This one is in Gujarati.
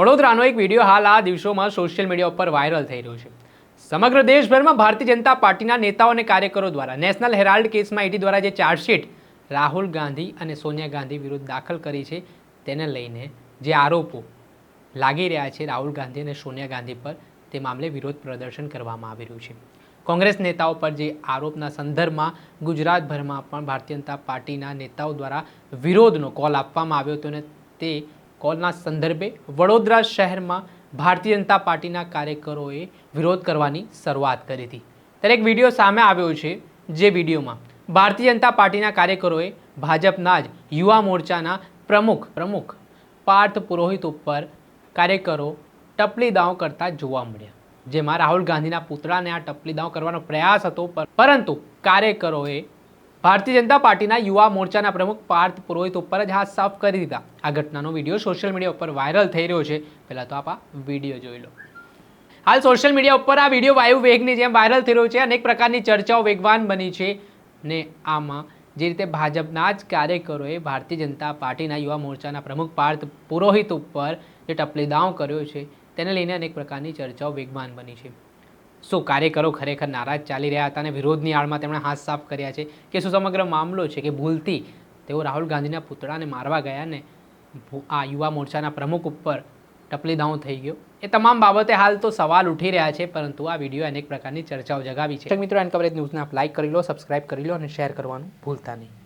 વડોદરાનો એક વીડિયો હાલ આ દિવસોમાં સોશિયલ મીડિયા ઉપર વાયરલ થઈ રહ્યો છે. સમગ્ર દેશભરમાં ભારતીય જનતા પાર્ટીના નેતાઓ અને કાર્યકરો દ્વારા નેશનલ હેરાલ્ડ કેસમાં ઈડી દ્વારા જે ચાર્જશીટ રાહુલ ગાંધી અને સોનિયા ગાંધી વિરુદ્ધ દાખલ કરી છે, તેને લઈને જે આરોપો લાગી રહ્યા છે રાહુલ ગાંધી અને સોનિયા ગાંધી પર, તે મામલે વિરોધ પ્રદર્શન કરવામાં આવી રહ્યું છે. કોંગ્રેસ નેતાઓ પર જે આરોપના સંદર્ભમાં ગુજરાતભરમાં પણ ભારતીય જનતા પાર્ટીના નેતાઓ દ્વારા વિરોધનો કોલ આપવામાં આવ્યો હતો અને તે કોલના સંદર્ભે વડોદરા શહેરમાં ભારતીય જનતા પાર્ટીના કાર્યકરોએ વિરોધ કરવાની શરૂઆત કરી હતી. ત્યારે એક વીડિયો સામે આવ્યો છે, જે વિડીયોમાં ભારતીય જનતા પાર્ટીના કાર્યકરોએ ભાજપના જ યુવા મોરચાના પ્રમુખ પ્રમુખ પાર્થ પુરોહિત ઉપર કાર્યકરો ટપલી દાવ કરતા જોવા મળ્યા. જેમાં રાહુલ ગાંધીના પુતળાને આ ટપલી દાવ કરવાનો પ્રયાસ હતો, પર- પરંતુ કાર્યકરોએ ભારતીય જનતા પાર્ટીના યુવા મોરચાના પ્રમુખ પાર્થ પુરોહિત ઉપર જ હાથ સાફ કરી દીધા. આ ઘટનાનો વીડિયો સોશિયલ મીડિયા ઉપર વાયરલ થઈ રહ્યો છે. પહેલાં તો આપ આ વીડિયો જોઈ લો. હાલ સોશિયલ મીડિયા ઉપર આ વીડિયો વાયુ વેગની જેમ વાયરલ થઈ રહ્યો છે. અનેક પ્રકારની ચર્ચાઓ વેગવાન બની છે ને આમાં જે રીતે ભાજપના જ કાર્યકરોએ ભારતીય જનતા પાર્ટીના યુવા મોરચાના પ્રમુખ પાર્થ પુરોહિત ઉપર જે ટપલીદાવ કર્યો છે, તેને લઈને અનેક પ્રકારની ચર્ચાઓ વેગવાન બની છે. શું કાર્યકરો ખરેખર નારાજ ચાલી રહ્યા હતા અને વિરોધની આડમાં તેમણે હાથ સાફ કર્યા છે કે શું સમગ્ર મામલો છે કે ભૂલથી તેઓ રાહુલ ગાંધીના પુતળાને મારવા ગયા ને આ યુવા મોરચાના પ્રમુખ ઉપર ટપલી દાઉં થઈ ગયો? એ તમામ બાબતે હાલ તો સવાલ ઉઠી રહ્યા છે, પરંતુ આ વીડિયો અનેક પ્રકારની ચર્ચાઓ જગાવી છે. મિત્રો, એન કવરેજ ન્યૂઝને આપ લાઇક કરી લો, સબસ્ક્રાઇબ કરી લો અને શેર કરવાનું ભૂલતા નહીં.